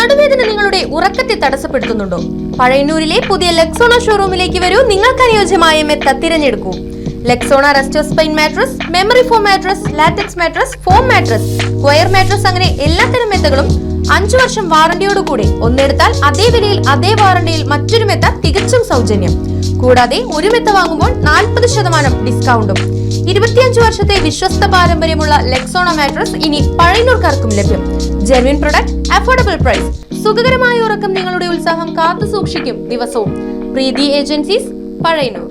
നടുവേദന നിങ്ങളുടെ ഉറക്കത്തെ തടസ്സപ്പെടുത്തുന്നുണ്ടോ? പഴയന്നൂരിലെ പുതിയ ലെക്സോണ ഷോറൂമിലേക്ക് വരൂ. നിങ്ങൾക്ക് അനുയോജ്യമായ മെത്ത തിരഞ്ഞെടുക്കൂ. Lexona resto spine mattress memory foam mattress latex mattress foam mattress square mattress അങ്ങനെ എല്ലാത്തരം മെത്തകളും അഞ്ചു വർഷം വാറണ്ടിയോടുകൂടി ഒന്നെടുത്താൽ അതേ വിലയിൽ അതേ വാറണ്ടിയിൽ മറ്റൊരു മെത്ത തികച്ചും സൗജന്യം. കൂടാതെ ഒരു മെത്ത വാങ്ങുമ്പോൾ നാൽപ്പത് ശതമാനം ഡിസ്കൗണ്ടും. ഇരുപത്തിയഞ്ച് വർഷത്തെ വിശ്വസ്ത പാരമ്പര്യമുള്ള ലെക്സോണ മാട്രസ് ഇനി പഴയനൂർക്കാർക്കും ലഭ്യം. ജെർവിൻ പ്രൊഡക്റ്റ് അഫോർഡബിൾ പ്രൈസ് സുഖകരമായ ഉറക്കം നിങ്ങളുടെ ഉത്സാഹം കാത്തു സൂക്ഷിക്കും ദിവസവും. പ്രീതി ഏജൻസീസ് പഴയനൂർ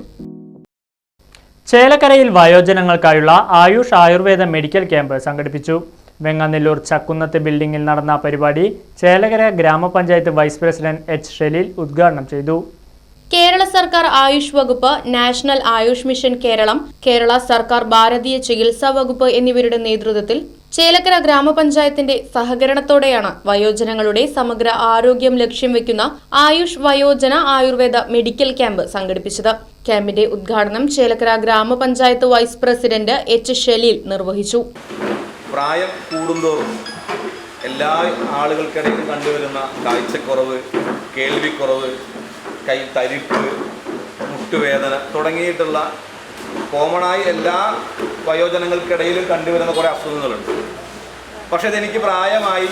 ചേലക്കരയിൽ വയോജനങ്ങൾക്കായുള്ള ആയുഷ് ആയുർവേദ മെഡിക്കൽ ക്യാമ്പ് സംഘടിപ്പിച്ചു. വെങ്ങാനെല്ലൂർ ചക്കുന്നത്ത് ബിൽഡിംഗിൽ നടന്ന പരിപാടി ചേലകര ഗ്രാമപഞ്ചായത്ത് വൈസ് പ്രസിഡന്റ് എച്ച് ഷെലീൽ ഉദ്ഘാടനം ചെയ്തു. കേരള സർക്കാർ ആയുഷ് വകുപ്പ് നാഷണൽ ആയുഷ് മിഷൻ കേരളം കേരള സർക്കാർ ഭാരതീയ ചികിത്സാ വകുപ്പ് എന്നിവരുടെ നേതൃത്വത്തിൽ ചേലക്കര ഗ്രാമപഞ്ചായത്തിന്റെ സഹകരണത്തോടെയാണ് വയോജനങ്ങളുടെ സമഗ്ര ആരോഗ്യം ലക്ഷ്യം വെക്കുന്ന ആയുഷ് വയോജന ആയുർവേദ മെഡിക്കൽ ക്യാമ്പ് സംഘടിപ്പിച്ചത്. ക്യാമ്പിന്റെ ഉദ്ഘാടനം ചേലക്കര ഗ്രാമപഞ്ചായത്ത് വൈസ് പ്രസിഡന്റ് എച്ച് ഷെലീൽ നിർവഹിച്ചു. പ്രായം കൂടുന്തോറും എല്ലാ ആളുകൾക്കിടയിലും കണ്ടുവരുന്ന കാഴ്ചക്കുറവ് കേൾവിക്കുറവ് കൈ തരിപ്പ് മുട്ടുവേദന തുടങ്ങിയിട്ടുള്ള കോമണായി എല്ലാ വയോജനങ്ങൾക്കിടയിലും കണ്ടുവരുന്ന കുറേ അസുഖങ്ങളുണ്ട്. പക്ഷേ ഇതെനിക്ക് പ്രായമായി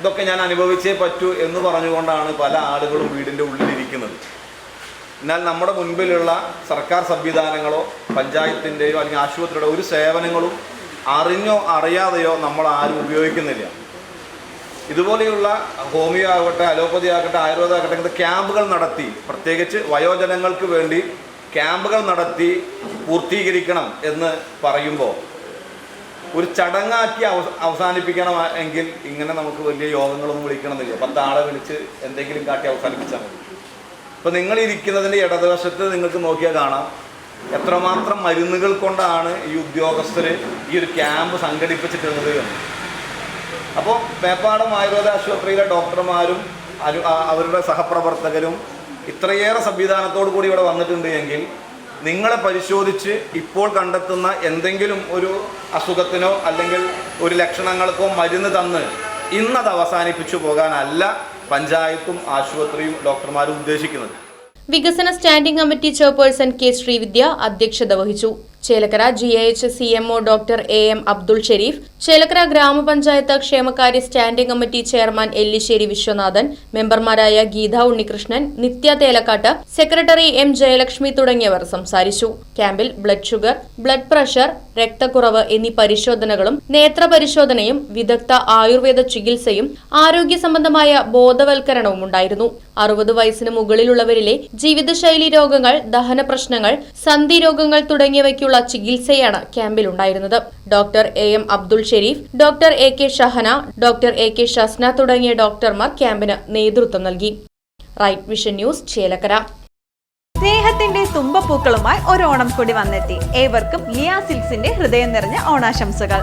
ഇതൊക്കെ ഞാൻ അനുഭവിച്ചേ പറ്റൂ എന്ന് പറഞ്ഞുകൊണ്ടാണ് പല ആളുകളും വീടിന്റെ ഉള്ളിലിരിക്കുന്നത്. എന്നാൽ നമ്മുടെ മുൻപിലുള്ള സർക്കാർ സംവിധാനങ്ങളോ പഞ്ചായത്തിന്റെയോ അല്ലെങ്കിൽ ആശുപത്രിയുടെ ഒരു സേവനങ്ങളും അറിഞ്ഞോ അറിയാതെയോ നമ്മൾ ആരും ഉപയോഗിക്കുന്നില്ല. ഇതുപോലെയുള്ള ഹോമിയോ ആകട്ടെ അലോപ്പതി ആകട്ടെ ആയുർവേദം ആകട്ടെ ഇങ്ങനത്തെ ക്യാമ്പുകൾ നടത്തി പ്രത്യേകിച്ച് വയോജനങ്ങൾക്ക് വേണ്ടി ക്യാമ്പുകൾ നടത്തി പൂർത്തീകരിക്കണം എന്ന് പറയുമ്പോൾ ഒരു ചടങ്ങാക്കി അവ അവസാനിപ്പിക്കണം എങ്കിൽ ഇങ്ങനെ നമുക്ക് വലിയ യോഗങ്ങളൊന്നും വിളിക്കണമെന്നില്ല. ആളെ വിളിച്ച് എന്തെങ്കിലും കാട്ടി അവസാനിപ്പിച്ചാൽ മതി. ഇപ്പം നിങ്ങളിരിക്കുന്നതിന്റെ ഇടതുവശത്ത് നിങ്ങൾക്ക് നോക്കിയാൽ കാണാം. എത്രമാത്രം മരുന്നുകൾ കൊണ്ടാണ് ഈ ഉദ്യോഗസ്ഥർ ഈ ഒരു ക്യാമ്പ് സംഘടിപ്പിച്ചിട്ടുള്ളത് എന്ന്. അപ്പോൾ മേപ്പാടം ആയുർവേദ ആശുപത്രിയിലെ ഡോക്ടർമാരും അവരുടെ സഹപ്രവർത്തകരും ഇത്രയേറെ സംവിധാനത്തോടു കൂടി ഇവിടെ വന്നിട്ടുണ്ട് എങ്കിൽ നിങ്ങളെ പരിശോധിച്ച് ഇപ്പോൾ കണ്ടെത്തുന്ന എന്തെങ്കിലും ഒരു അസുഖത്തിനോ അല്ലെങ്കിൽ ഒരു ലക്ഷണങ്ങൾക്കോ മരുന്ന് തന്ന് ഇന്നത് അവസാനിപ്പിച്ചു പോകാനല്ല പഞ്ചായത്തും ആശുപത്രിയും ഡോക്ടർമാരും ഉദ്ദേശിക്കുന്നത്. വികസന standing committee chairperson K Sreevidya അധ്യക്ഷത വഹിച്ചു. Chelakkara G H C M O doctor A M Abdul Shareef Chelakkara ഗ്രാമപഞ്ചായത്ത് ക്ഷേമകാര്യ standing committee chairman Ellisseri Viswanathan മെമ്പർമാരായ ഗീത ഉണ്ണികൃഷ്ണൻ നിത്യ തേലക്കാട്ട് സെക്രട്ടറി എം ജയലക്ഷ്മി തുടങ്ങിയവർ സംസാരിച്ചു. ക്യാമ്പിൽ ബ്ലഡ് ഷുഗർ ബ്ലഡ് പ്രഷർ രക്തക്കുറവ് എന്നീ പരിശോധനകളും നേത്ര പരിശോധനയും വിദഗ്ധ ആയുർവേദ ചികിത്സയും ആരോഗ്യ സംബന്ധമായ ബോധവൽക്കരണവും ഉണ്ടായിരുന്നു. അറുപത് വയസ്സിന് മുകളിലുള്ളവരിലെ ജീവിതശൈലി രോഗങ്ങൾ ദഹന പ്രശ്നങ്ങൾ സന്ധി രോഗങ്ങൾ തുടങ്ങിയവയ്ക്കുള്ള ചികിത്സയാണ് ക്യാമ്പിൽ ഉണ്ടായിരുന്നത് doctor A M Abdul Sharif doctor A K Shahana doctor A K Shasna തുടങ്ങിയ ഡോക്ടർമാർ ക്യാമ്പിന് നേതൃത്വം നൽകി. Right vision news Chelakkara. സ്നേഹത്തിന്റെ തുമ്പപ്പൂക്കളുമായി ഒരു ഓണം കൂടി വന്നെത്തി. ഏവർക്കും ലിയാ സിൽസിന്റെ ഹൃദയം നിറഞ്ഞ ഓണാശംസകൾ.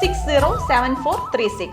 six zero seven four three six